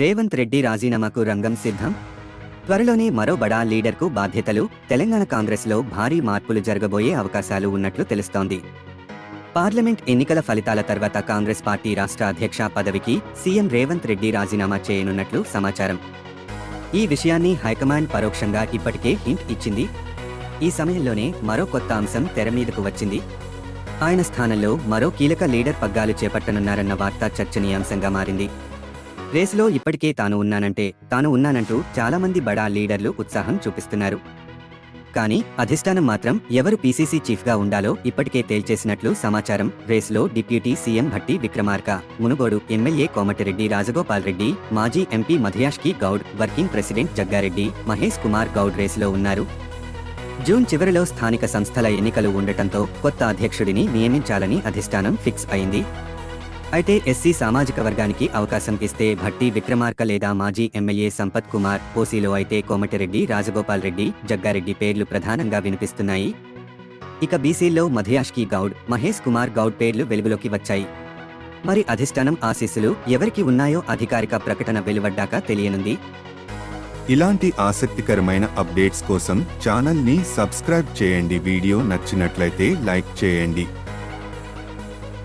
రేవంత్ రెడ్డి రాజీనామాకు రంగం సిద్ధం? త్వరలోనే మరో బడా లీడర్కు బాధ్యతలు తెలంగాణ కాంగ్రెస్లో భారీ మార్పులు జరగబోయే అవకాశాలు ఉన్నట్లు తెలుస్తోంది. పార్లమెంట్ ఎన్నికల ఫలితాల తర్వాత కాంగ్రెస్ పార్టీ రాష్ట్ర అధ్యక్ష పదవికి సీఎం రేవంత్ రెడ్డి రాజీనామా చేయనున్నట్లు సమాచారం. ఈ విషయాన్ని హైకమాండ్ పరోక్షంగా ఇప్పటికే హింట్ ఇచ్చింది. ఈ సమయంలోనే మరో కొత్త అంశం తెర మీదకు వచ్చింది. ఆయన స్థానంలో మరో కీలక లీడర్ పగ్గాలు చేపట్టనున్నారన్న వార్త చర్చనీయాంశంగా మారింది. రేసులో ఇప్పటికే తాను ఉన్నానంటే తాను ఉన్నానంటూ చాలామంది బడా లీడర్లు ఉత్సాహం చూపిస్తున్నారు. కానీ అధిష్టానం మాత్రం ఎవరు పీసీసీ చీఫ్గా ఉండాలో ఇప్పటికే తేల్చేసినట్లు సమాచారం రేసులో deputy CM Bhatti Vikramarka Munugode MLA Komatireddy Rajagopal Reddy మాజీ MP Madhuyashki Goud working president Jaggareddy Mahesh Kumar Goud రేసులో ఉన్నారు. జూన్ చివరిలో స్థానిక సంస్థల ఎన్నికలు ఉండటంతో కొత్త అధ్యక్షుడిని నియమించాలని అధిష్టానం ఫిక్స్ అయింది. అయితే ఎస్సీ సామాజిక వర్గానికి అవకాశం ఇస్తే భట్టి విక్రమార్క లేదా మాజీ ఎమ్మెల్యే సంపత్ కుమార్ ఓసీలో అయితే కోమటిరెడ్డి రాజగోపాల్ రెడ్డి జగ్గారెడ్డి పేర్లు ప్రధానంగా వినిపిస్తున్నాయి. ఇక బీసీల్లో మధయాష్కి గౌడ్ మహేష్ కుమార్ గౌడ్ పేర్లు వెలుగులోకి వచ్చాయి. మరి అధిష్టానం ఆశీస్సులు ఎవరికి ఉన్నాయో అధికారిక ప్రకటన వెలువడ్డాక తెలియనుంది. ఇలాంటి ఆసక్తికరమైన అప్డేట్స్ కోసం ఛానల్ని సబ్స్క్రైబ్ చేయండి. వీడియో నచ్చినట్లయితే లైక్ చేయండి.